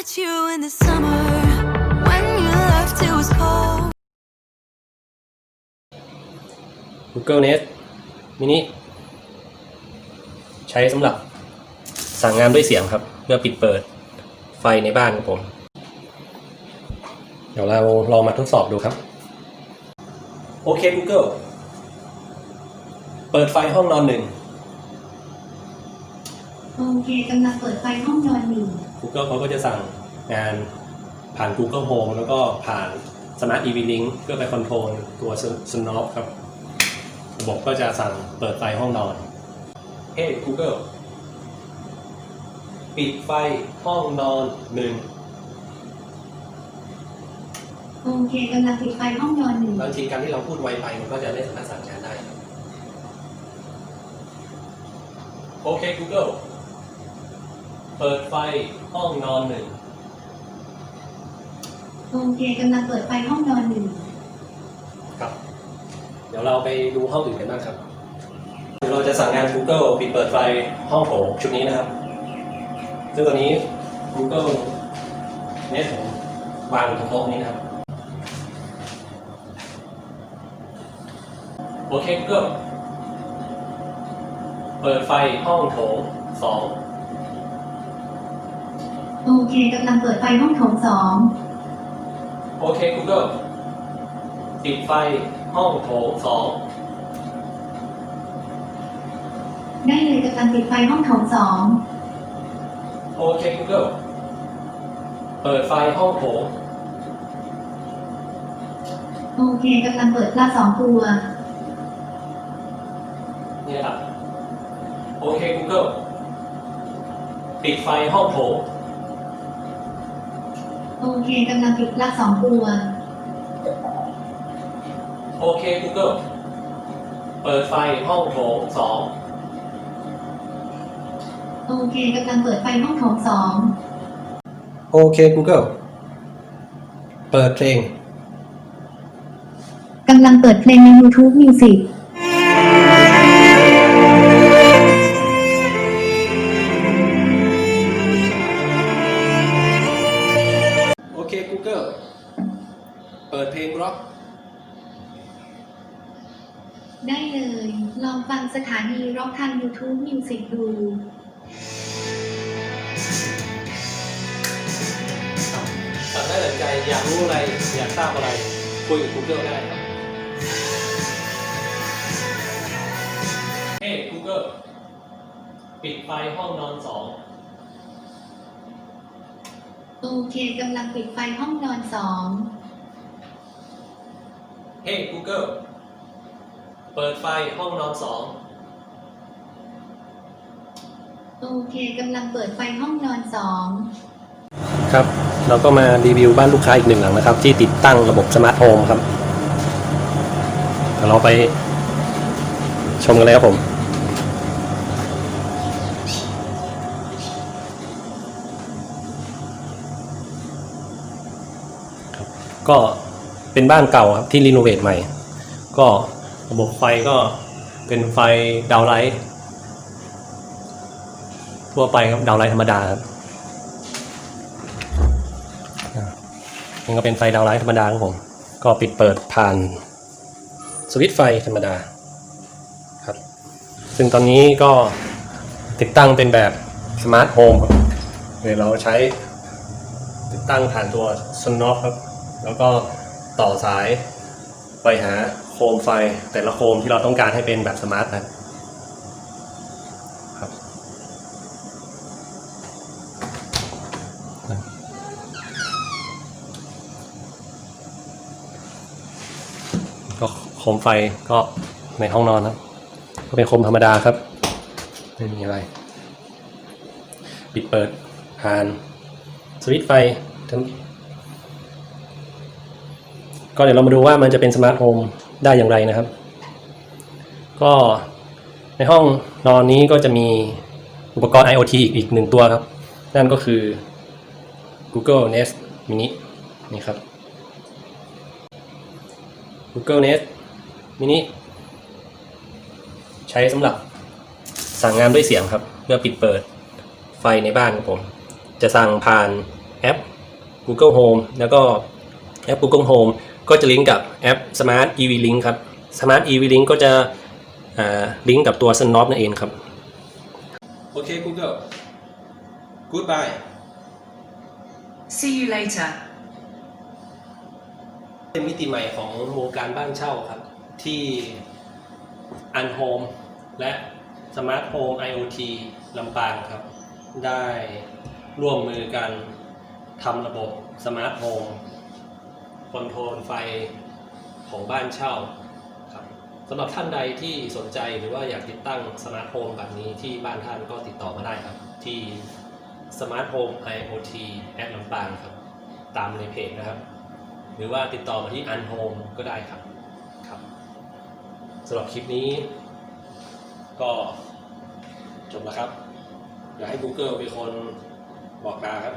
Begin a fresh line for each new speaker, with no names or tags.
met you in the summer when you left it was cold.
Google Nest Mini ใช้สำหรับสั่งงานด้วยเสียงครับ เพื่อปิดเปิดไฟในบ้านของผม เดี๋ยวเราลองมาทดสอบดูครับ โอเค Google เปิดไฟห้องนอนหนึ่ง
โอเคกำลังเปิดไฟห้องนอนอยู่
Google เขาก็จะสั่งงานผ่าน Google Home แล้วก็ผ่าน Smart EV Link เพื่อไปคอนโทรลตัว Snop ครับ ระบบก็จะสั่งเปิดไฟห้องนอนเฮ้ Google ปิดไฟห้องนอนหนึ่ง
โอเคกำลังปิดไฟห้องนอนอยู่
บางทีการที่เราพูดไวไปมันก็จะไม่สามารถสั่งงานได้ครับโอเค Google เปิดไฟห้องนอนหนึ่ง
โอเคกำลังเปิดไฟห้องนอนอยู่
ครับ เดี๋ยวเราไปดูห้องอื่นกันบ้างครับ เดี๋ยวเราจะสั่งงาน Google ปิดเปิดไฟห้องโถงชุดนี้นะครับ ซึ่งตอนนี้ Google Nest ผมวางอยู่ตรงโต๊ะนี้นะครับ โอเค Google เปิดไฟห้องโถงสอง
โอเคกำลังเปิดไฟห้องโถงสอง
โอเค Google ปิดไฟห้องโถงสอง
ได้เลยกำลังปิดไฟห้องโถงสอง
โอเค Google เปิดไฟห้องโถง
โอเคกำลังเปิดปลาสองตัว
นี่นะครับ โอเค Google ปิดไฟห้องโถง
โอเคกำลังปิดปลาสองตัว
โอเค Google เปิดไฟห้องโถงสอง
โอเคกำลังเปิดไฟห้องโถงสอง
โอเค Google เปิดเพลง
กำลังเปิดเพลงใน YouTube Music
เค Google เปิดเพลงร็อก
ได้เลย ลองฟังสถานีร็อกทาง YouTube Music ดู
สั่งได้แต่ใจอยากรู้อะไร อยากทราบอะไร คุยกับ Google ได้ครับเฮ้ Google ปิดไฟห้องนอนสอง
โอเคกำลังปิดไฟห้องนอนสอง
เฮ้ Google เปิดไฟห้องนอนสอง
โอเคกำลังเปิดไฟห้องนอนสอง
ครับ เราก็มารีวิวบ้านลูกค้าอีกหนึ่งหลังนะครับ ที่ติดตั้งระบบสมาร์ทโฮมครับเดี๋ยวเราไปชมกันเลยครับผม ก็เป็นบ้านเก่าครับที่รีโนเวทใหม่ ก็ระบบไฟก็เป็นไฟดาวไลท์ทั่วไปครับดาวไลท์ธรรมดาครับนี่ก็เป็นไฟดาวไลท์ธรรมดาของผม ก็ปิดเปิดผ่านสวิตช์ไฟธรรมดาครับ ซึ่งตอนนี้ก็ติดตั้งเป็นแบบสมาร์ทโฮมครับโดยเราใช้ติดตั้งผ่านตัวสนอฟครับ แล้วก็ต่อสายไปหาโคมไฟแต่ละโคมที่เราต้องการให้เป็นแบบสมาร์ทนะครับก็โคมไฟก็ในห้องนอนนะก็เป็นโคมธรรมดาครับ ไม่มีอะไร ปิดเปิดผ่าน สวิตไฟทั้ง ก็เดี๋ยวเรามาดูว่ามันจะเป็นสมาร์ทโฮมได้อย่างไรนะครับ ก็ในห้องนอนนี้ก็จะมีอุปกรณ์ IoT อีกอีกหนึ่งตัวครับ นั่นก็คือ Google Nest Mini นี่ครับ Google Nest Mini ใช้สำหรับสั่งงานด้วยเสียงครับ เพื่อปิดเปิดไฟในบ้านของผม จะสั่งผ่านแอป Google Home แล้วก็แอป Google Home ก็จะลิงก์กับแอป Smart EV Link ครับ Smart EV Link ก็จะอ่าลิงก์กับตัว Snop นั่นเองครับ
โอเค Google goodbye
See you later.
เป็นมิติใหม่ของวงการบ้านเช่าครับ ที่อันโฮมและสมาร์ทโฮม IoT ลำปางครับ ได้ร่วมมือกันทำระบบสมาร์ทโฮม คอนโทรลไฟของบ้านเช่าครับสำหรับท่านใดที่สนใจหรือว่าอยากติดตั้งสมาร์ทโฮมแบบนี้ที่บ้านท่านก็ติดต่อมาได้ครับ ที่ Smart Home IoT แอดลำปางครับ ตามในเพจนะครับ หรือว่าติดต่อมาที่ Unhome ก็ได้ครับครับสำหรับคลิปนี้ ก็จบแล้วครับเดี๋ยวให้ Google เป็นคนบอกลาครับ